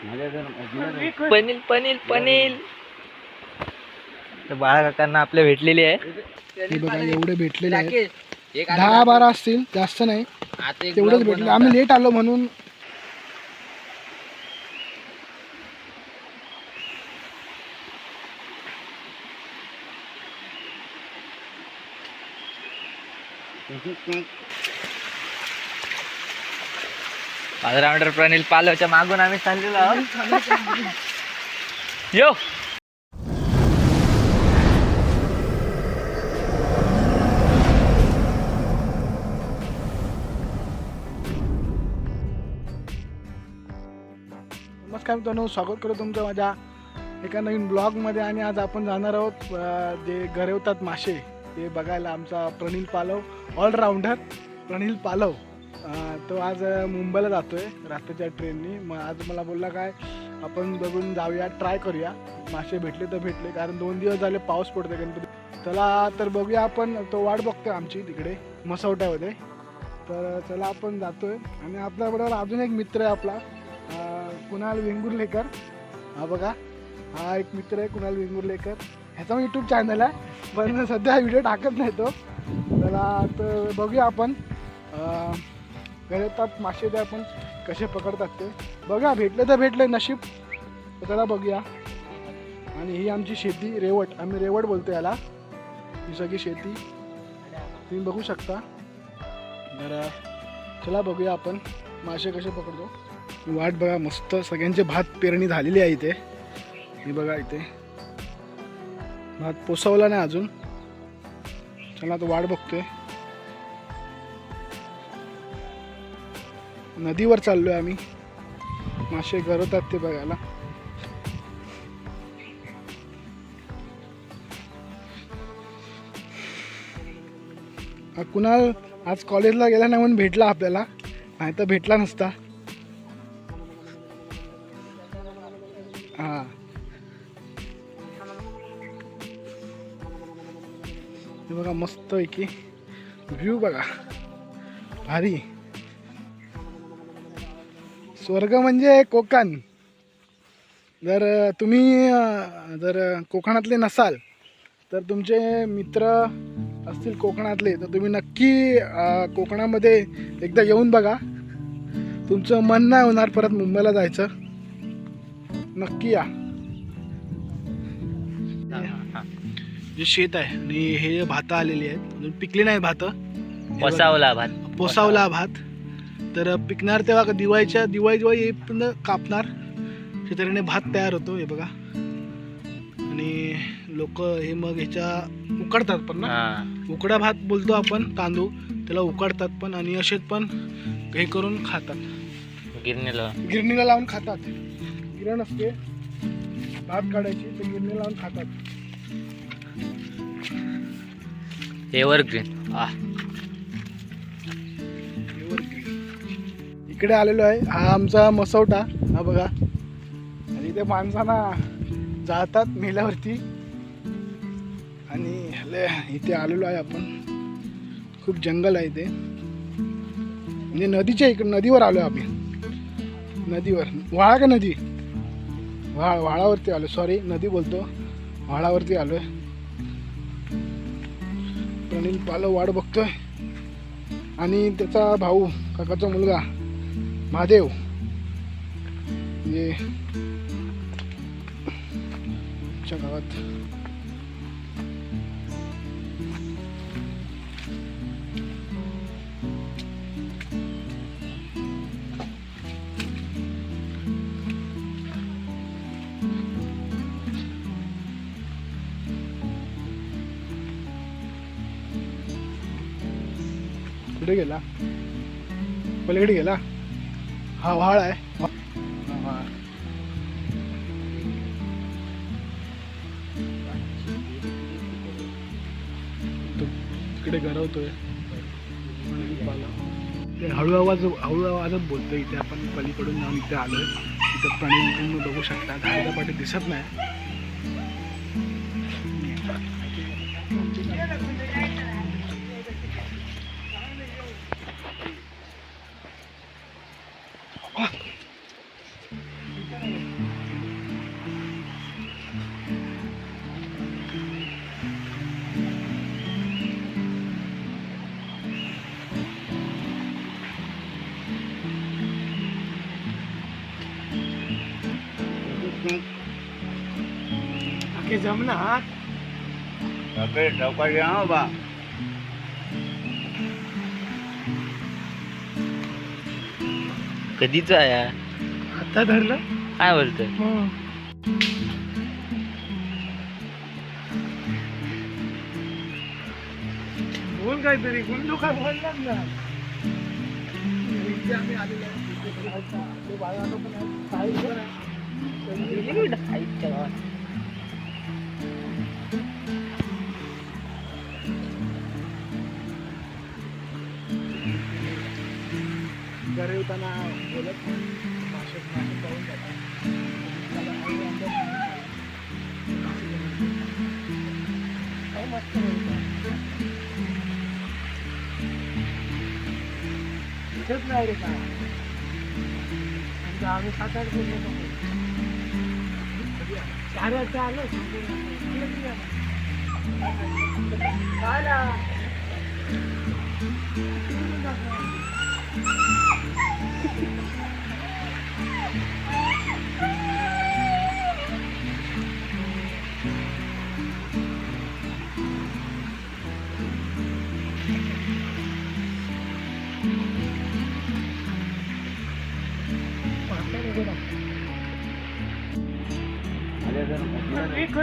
पनील पनील पनील तर बाळा काकांना आपल्या भेटलेली आहे. हे बघा एवढे भेटलेले आहेत. दहा बारा असतील जास्त नाही. तेवढंच भेटले. आम्ही लेट आलो म्हणून. ऑलराऊंडर प्रणील पालवच्या मागून आम्ही चाललेलो आहोत. यो! नमस्कार मित्रांनो स्वागत करतो तुमचं माझ्या एका नवीन ब्लॉगमध्ये आणि आज आपण जाणार आहोत जे घरवतात मासे ते बघायला आमचा प्रणील पालव ऑलराऊंडर प्रणील पालव. तो आज मुंबईला जातोय रात्रीच्या ट्रेननी. मग आज मला बोलला काय आपण बघून जाऊया ट्राय करूया. मासे भेटले तर भेटले कारण दोन दिवस झाले पाऊस पडतोय गणपती. चला तर बघूया आपण तो वाट बघतोय आमची तिकडे मसवट्यामध्ये. तर चला आपण जातोय. आणि आपल्याबरोबर अजून एक मित्र आहे आपला कुणाल वेंगुर्लेकर. हा बघा हा एक मित्र आहे कुणाल वेंगुर्लेकर. ह्याचा यूट्यूब चॅनल आहे पण सध्या व्हिडिओ टाकत नाही तो. त्याला तर बघूया आपण. गळतात मासे ते आपण कसे पकडतात ते. बघा भेटले तर भेटले नशीब. तर त्याला बघूया. आणि ही आमची शेती रेवट. आम्ही रेवट बोलतो याला. ही सगळी शेती. तुम्ही बघू शकता. तर चला बघूया आपण. मासे कसे पकडतो. वाट बघा मस्त. सगळ्यांचे भात पेरणी झालेली आहे इथे. हे बघा इथे. भात पोसवला नाही अजून. चला तो वाट बघतोय. नदीवर चाललो आहे आम्ही. मासे गरवतात ते बघायला. कुणाल आज कॉलेजला गेला नाही म्हणून भेटला आपल्याला. नाही तर भेटला नसता. हा. बघा मस्त आहे की व्ह्यू बघा. भारी. स्वर्ग म्हणजे कोकण. जर तुम्ही जर कोकणातले नसाल तर तुमचे मित्र असतील कोकणातले तर तुम्ही नक्की कोकणामध्ये एकदा येऊन बघा. तुमचं मन नाही होणार परत मुंबईला जायचं. नक्की या. जे शेत आहे आणि हे भातं आलेली आहेत. पिकली नाही भातं. वसावला भात. पोसावला भात. तर पिकणार तेव्हा का दिवाळीच्या दिवाळी दिवाळी येईपर्यंत कापणार. अशा तऱ्हेने भात तयार होतो हे बघा. आणि लोक हे मग ह्याच्या उकडतात पण ना. उकडा भात बोलतो आपण तांदूळ. त्याला उकडतात पण आणि असेच पण हे करून खातात. गिरणीला. गिरणीला लावून खातात. गिरण असते. भात काढायची ते गिरणीला लावून खातात. एव्हरग्रीन इकडे आलेलो आहे. हा आमचा मसवटा. हा बघा. आणि इथे माणसांना जातात मेल्यावरती. आणि हले इथे आलेलो आहे आपण. खूप जंगल आहे इथे. म्हणजे नदीच्या इकडे नदीवर आलो आम्ही. नदीवर. व्हाळा का नदी? वाळ व्हाळावरती आलो सॉरी नदी बोलतो. व्हाळावरती आहे प्रणील पालो वाट बघतोय. आणि त्याचा भाऊ काकाचा मुलगा. महादेव म्हणजे आमच्या गावात कुठे गेला? पलीकडे गेला? हा व्हाळ आहे. तो तिकडे गरवतोय. ते हळू आवाज हळू आवाजात बोलतो इथे. आपण पलीकडून जाऊन इथे आलोय. इथं प्राणी बघू शकता. पाठी दिसत नाही. ओके जमणार कधीच आहे हा? आता धरलं काय बोलतोय बोल काहीतरी गुंडू काय बोलणार ना इथे आम्ही आलेलो आहे. इथे पण आहेत. आपले बाळांनो पण आहेत. पण. तर घरी येताना बोलत नाही. मासे मासे पाहून जातात. त्याला आई अंदाज नाही. काय मस्त बोलतात. इथेच नाही रे काय म्हणजे आम्ही सात आठ बोललो नको चार वाजता आलो काय ना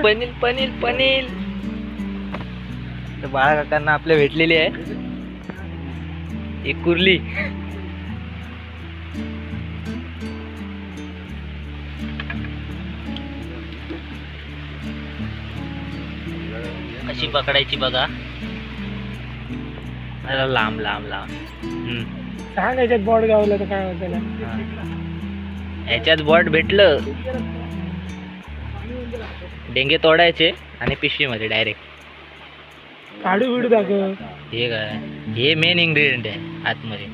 पनील पनील पनील बाळा काकांना आपल्या भेटलेली आहे. एक कुर्ली. कशी पकडायची बघा. लांब लांब लांब. सांग याच्यात बॉड गावलं तर काय होतं. याच्यात बॉट भेटलं. डेंगे तोडायचे आणि पिशवीमध्ये डायरेक्ट काढू बिडू दाखव. हे काय? हे मेन इन्ग्रेडियंट आहे आतमध्ये.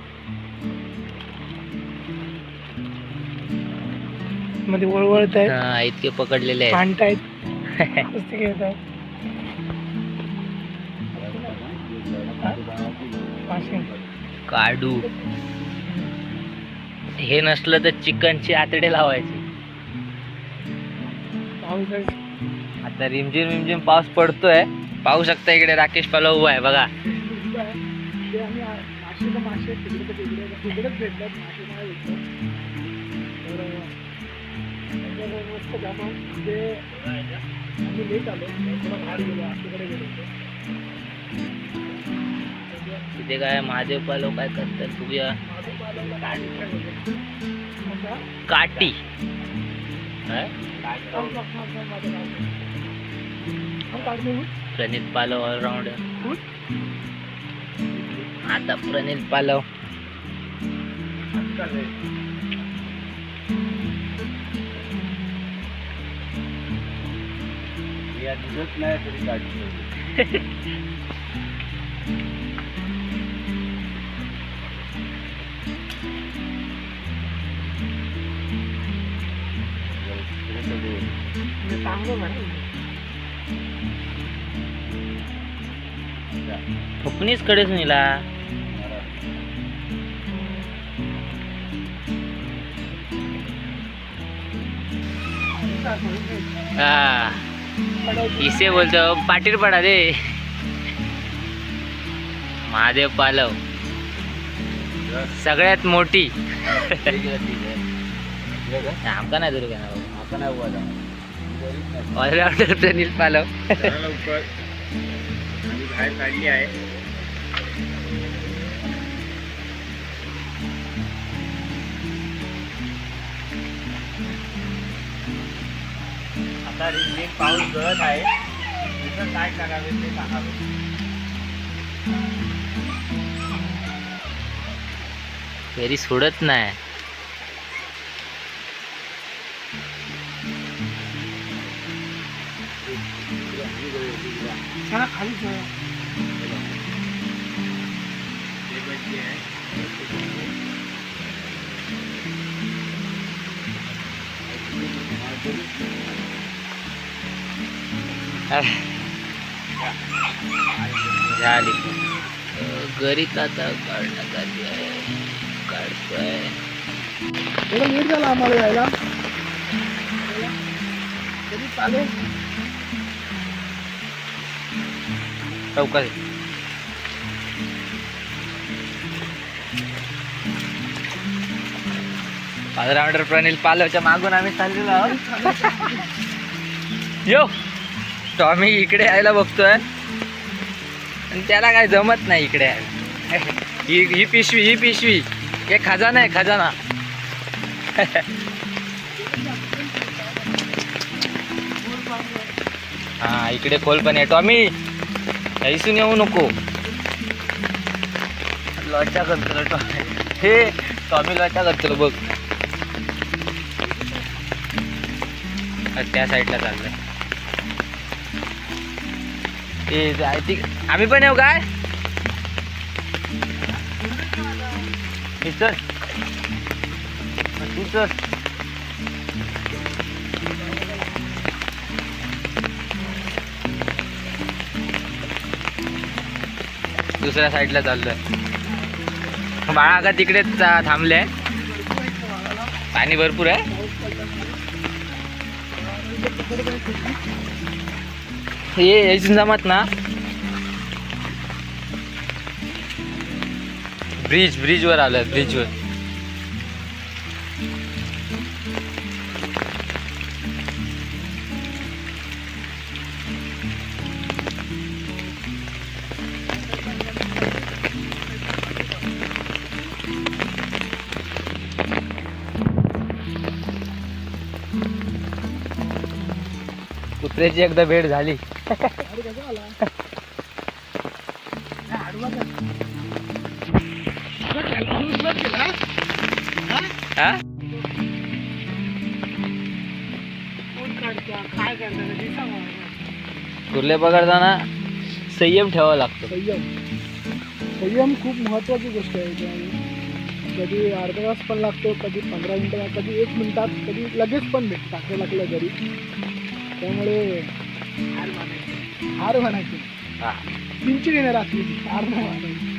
मध्ये वळवळत आहे इतके पकडलेले आहेत. काढू. हे नसलं तर चिकनचे आतडे लावायचे. आता रिमझिम रिमझिम पाऊस पडतोय. पाहू शकता इकडे राकेश पालव उभा आहे बघा. आम्ही लेट आलो. थोडा बाहेर गेलो. गेलो तिथे काय महादेव पालव काय करतात बघूया? काटी. प्रणित पालव ऑलराऊंडर उठ. आता प्रणित पालव मी सांगतो मॅडम फुकणीच कडेच नेला. हा. इसे बोलतो पाटील पडा दे. महादेव पालव. सगळ्यात मोठी. आमका नाही दुर्गा काय ऑलराऊंडर प्रनिल पालव. आता पाऊस गळत आहे. काय करावे ते सांगावे तरी सोडत नाही. चला खाली चला. ते बच्चे आहे झाली. गरीत आता काढण्यात आली आहे. काढतोय थोडं लेट झाला आम्हाला यायला. चालेल. चौकात ऑलराऊंडर प्रणील पालवच्या मागून आम्ही चाललेलो आहोत. यो टॉमी इकडे यायला बघतोय. आणि त्याला काय जमत नाही इकडे यायला. ही ही पिशवी ही पिशवी. हे खजाना आहे खजाना. हा इकडे खोल पण आहे. टॉमी ऐसून येऊ नको. लॉचा करतो टॉमी हे टॉमी लॉचा करतो बघ. त्या साईडला चाललंय. ते जाय ती आम्ही पण येऊ काय? हे चल तू चल दुसऱ्या साईडला चाललोय. बाळा का तिकडेच थांबले पाणी भरपूर आहे. हे यायचं जमत ना. ब्रिज ब्रिजवर आलं ब्रिजवर. कुत्र्याची एकदा भेट झाली. हा? काय. कुर्ले पकडताना संयम ठेवावा लागतो संयम संयम खूप महत्वाची गोष्ट आहे त्यामुळे कधी अर्धा तास पण लागतो कधी पंधरा मिनिटं कधी एक मिनिटात कधी लगेच पण भेट टाकायला लागलं घरी त्यामुळे हार मानायची हार म्हणायची हा. चिंची घेणार रात्री हार नाही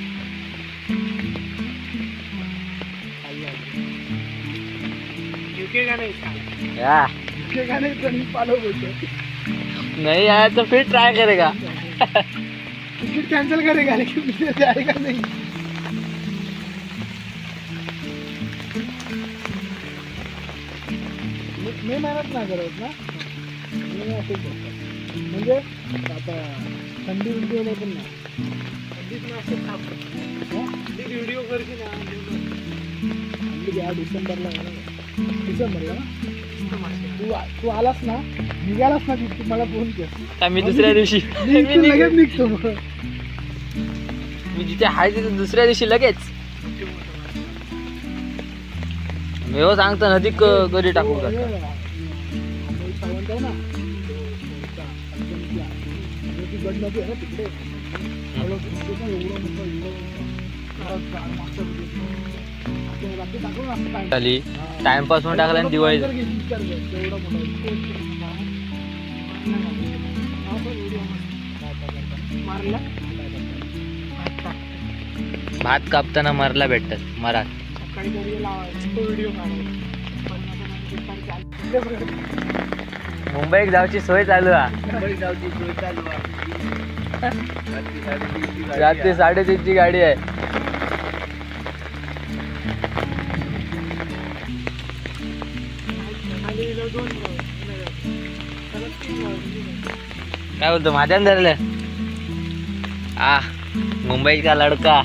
मानायची युके गाणे या. युके गाणे पण पालो बोलतो नाही आया तो फिर ट्राय करेगा तिकीट कॅन्सल करेगा लेकिन मुझे जाएगा नहीं मी मी मेहनत नाही करत ना मी असंच करतो म्हणजे आता थंडी व्हिडिओ पण नाही थंडीत मी असंच काम करतो थंडीत व्हिडिओ करते ना थंडी या डिसेंबरला आहे ना. डिसेंबरला ना तू तू आलास ना निघालास ना तू मला फोन कर. मी दुसऱ्या दिवशी. मी लगेच निघतो. मी जिथे आहे तिथे दुसऱ्या दिवशी लगेच. मी हो सांगतो नदी क- कधी टाकू का ना ती ना तिकडे झाली टाइमपास म्हणून टाकला आणि दिवाळी भात कापताना मरला भेटतात. मरात सकाळी घरी मुंबईत जाऊची सोय चालू आहे. रात्री साडेतीनची गाडी आहे. काय बोलतो माझ्या धरलं? आ मुंबई का लडका.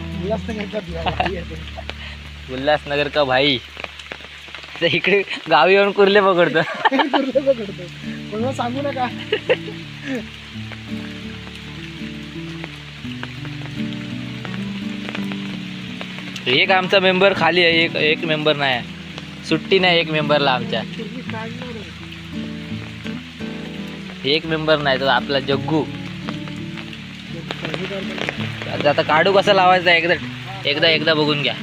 उल्हासनगर का भाई? तर इकडे गावी येऊन कुर्ले पकडतो. दुर्लक्ष कोणाला सांगू नका एक आमचा मेंबर खाली आहे एक एक मेंबर नाही आहे. सुट्टी नाही एक मेंबरला आमच्या. एक मेंबर नाही तर आपला जग्गू. आता काढू कसं लावायचं एकदा एकदा एकदा बघून घ्या.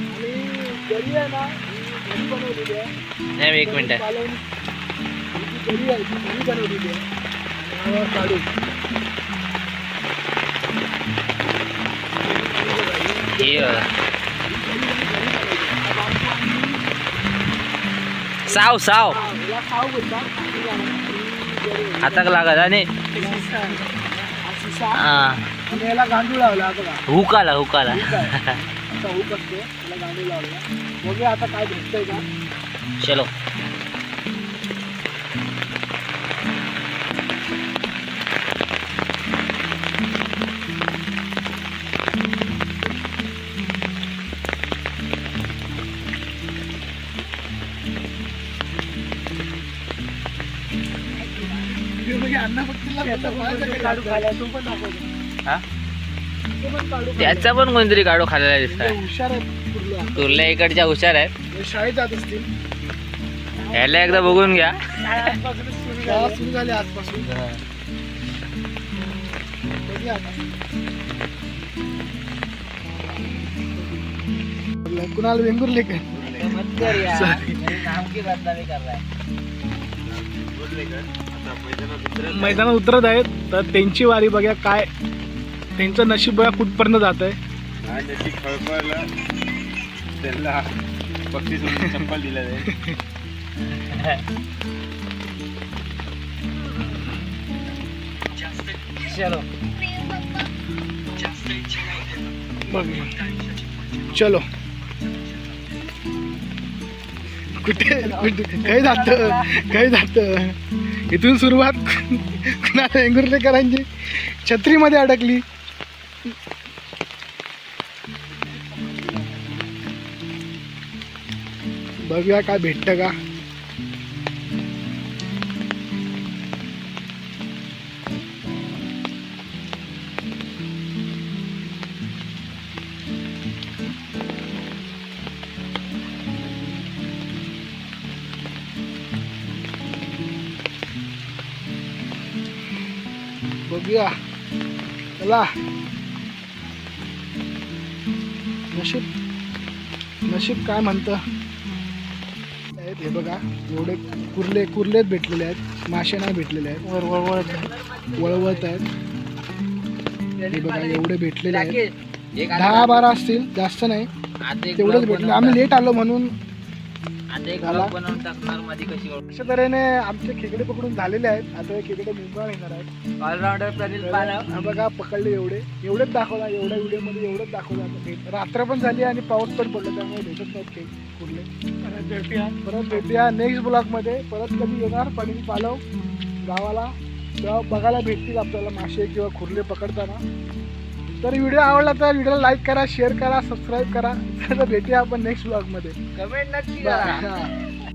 नाही एक मिनिट. हे साव साव. हाताक लागत आणि गांडूळ लावला आता का हुक आला हुक आला. हुक आहे असा हुक असतो त्याला गांडूळ लावला बघूया आता काय भेटतंय का चलो. हा. त्याचा पण कोणतरी गाडो खाल्लेला दिसतोय. हुशार आहेत कुर्ला. तुरल्या इकडच्या हुशार आहेत. शाळेत जात असतील. ह्याला एकदा बघून घ्या. सुरू झाली. आजपासून. कुणाल वेंगुर्ले का मैदानात उतरत आहेत. तर त्यांची वारी बघा काय त्यांचं नशीब बघा कुठपर्यंत जात आहे चप्पल दिलं चलो. कुठे कुठे काही जात काही जात. इथून सुरुवात कुणाला वेंगुर्लेकरांची छत्रीमध्ये अडकली. बघूया काय भेटतं का? बघूया चला. नशीब नशीब काय म्हणतं? आहेत हे बघा एवढे कुर्ले कुर्लेच भेटलेले आहेत. मासे नाही भेटलेले आहेत. वर वळवत वळवत आहेत. हे बघा एवढे भेटलेले आहेत. दहा बारा असतील जास्त नाही. तेवढेच भेटले. आम्ही लेट आलो म्हणून आता एक झाला? vlog बनवून टाकणार मध्ये कशी अशा तऱ्हेने आमचे खेकडे पकडून झालेले आहेत. आता हे खेकडे मुंबई येणार आहेत. ऑलराऊंडर प्रदीप हा बघा पकडले एवढे. एवढेच दाखवला एवढ्या व्हिडिओमध्ये एवढंच दाखवलं आता रात्र पण झाली आणि पाऊस पण पडला त्यामुळे भेटत नाहीत काही कुठले. परत भेटूया. परत भेटूया नेक्स्ट ब्लॉगमध्ये परत कधी येणार पाणी पालव? गावाला. तेव्हा बघायला भेटतील आपल्याला मासे किंवा खुर्ले पकडताना. तर व्हिडिओ आवडला तर व्हिडिओला लाईक करा शेअर करा सबस्क्राईब करा. भेटूया आपण नेक्स्ट ब्लॉगमध्ये कमेंट नक्की करा.